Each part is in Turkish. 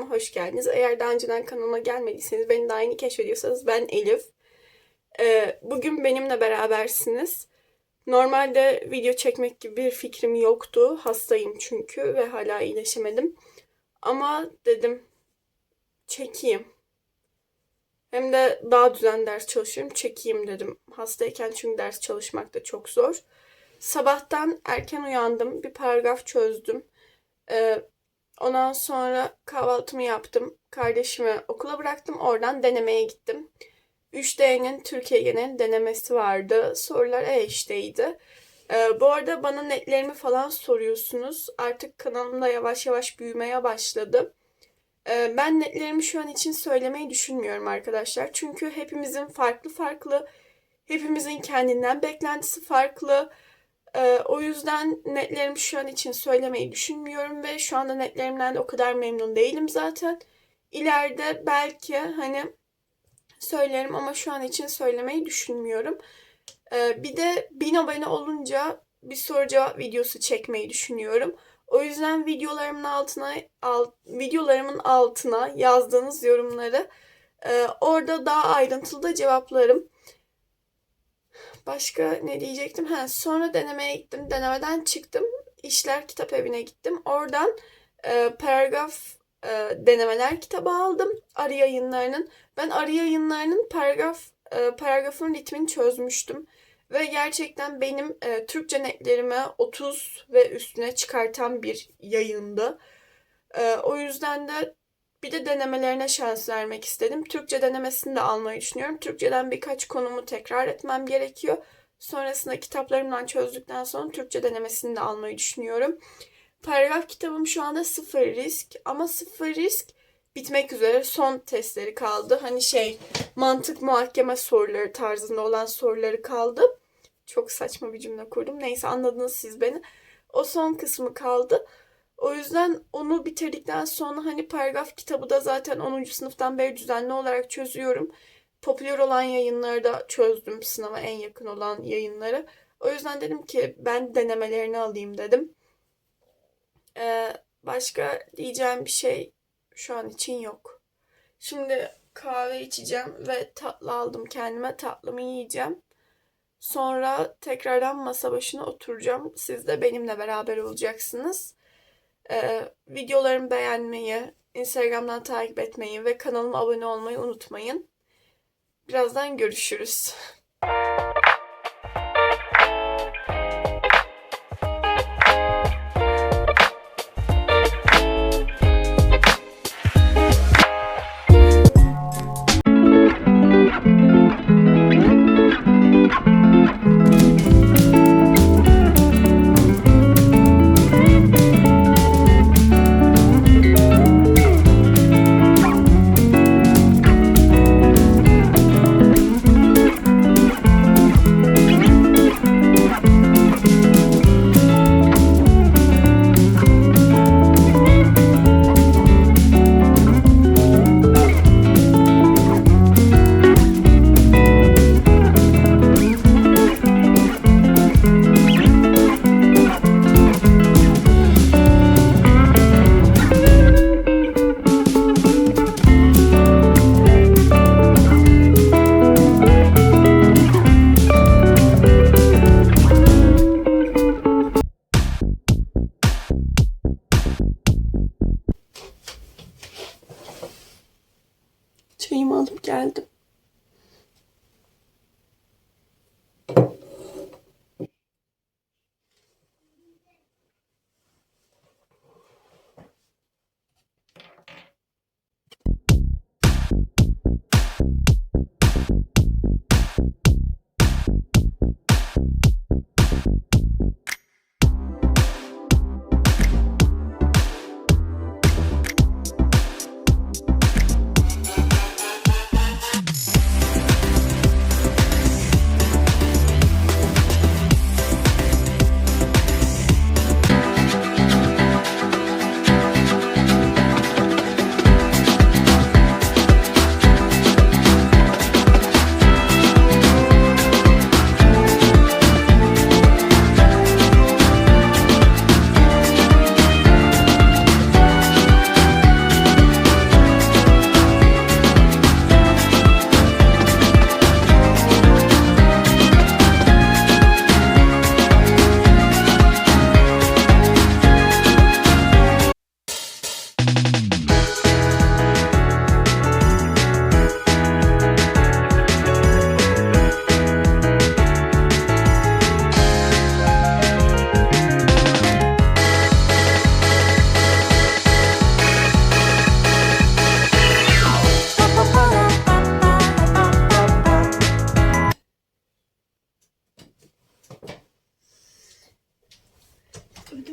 kanalıma hoş geldiniz. Eğer daha önceden kanalıma gelmediyseniz beni daha yeni keşfediyorsanız ben Elif. Ee, bugün benimle berabersiniz. Normalde video çekmek gibi bir fikrim yoktu. Hastayım çünkü ve hala iyileşemedim. Ama dedim çekeyim. Hem de daha düzenli ders çalışıyorum. Çekeyim dedim. Hastayken çünkü ders çalışmak da çok zor. Sabahtan erken uyandım. Bir paragraf çözdüm. Ee, ondan sonra kahvaltımı yaptım. Kardeşimi okula bıraktım. Oradan denemeye gittim. 3D'nin Türkiye genel denemesi vardı. Sorular E-İşte'ydi. Ee, bu arada bana netlerimi falan soruyorsunuz. Artık kanalımda yavaş yavaş büyümeye başladı. Ee, ben netlerimi şu an için söylemeyi düşünmüyorum arkadaşlar. Çünkü hepimizin farklı farklı, hepimizin kendinden beklentisi farklı. Ee, o yüzden netlerimi şu an için söylemeyi düşünmüyorum ve şu anda netlerimden de o kadar memnun değilim zaten. İleride belki hani söylerim ama şu an için söylemeyi düşünmüyorum. Ee, bir de 1000 abone olunca bir soru cevap videosu çekmeyi düşünüyorum. O yüzden videolarımın altına alt, videolarımın altına yazdığınız yorumları e, orada daha ayrıntılı da cevaplarım. Başka ne diyecektim? Ha, sonra denemeye gittim. Denemeden çıktım. İşler kitap evine gittim. Oradan e, paragraf e, denemeler kitabı aldım. Arı yayınlarının. Ben arı yayınlarının paragraf e, paragrafın ritmini çözmüştüm. Ve gerçekten benim e, Türkçe netlerimi 30 ve üstüne çıkartan bir yayındı. E, o yüzden de bir de denemelerine şans vermek istedim. Türkçe denemesini de almayı düşünüyorum. Türkçeden birkaç konumu tekrar etmem gerekiyor. Sonrasında kitaplarımdan çözdükten sonra Türkçe denemesini de almayı düşünüyorum. Paragraf kitabım şu anda sıfır risk ama sıfır risk bitmek üzere son testleri kaldı. Hani şey mantık muhakeme soruları tarzında olan soruları kaldı. Çok saçma bir cümle kurdum. Neyse anladınız siz beni. O son kısmı kaldı. O yüzden onu bitirdikten sonra hani paragraf kitabı da zaten 10. sınıftan beri düzenli olarak çözüyorum. Popüler olan yayınları da çözdüm sınava en yakın olan yayınları. O yüzden dedim ki ben denemelerini alayım dedim. Ee, başka diyeceğim bir şey şu an için yok. Şimdi kahve içeceğim ve tatlı aldım kendime. Tatlımı yiyeceğim. Sonra tekrardan masa başına oturacağım. Siz de benimle beraber olacaksınız. Ee, videolarımı beğenmeyi, Instagram'dan takip etmeyi ve kanalıma abone olmayı unutmayın. Birazdan görüşürüz. Çayımı alıp geldim.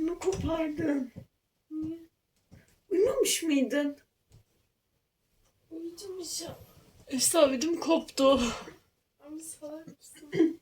Yapardın? Uyumamış mıydın? Uyuyacağım inşallah. Esra ödüm koptu. Ama salak mısın?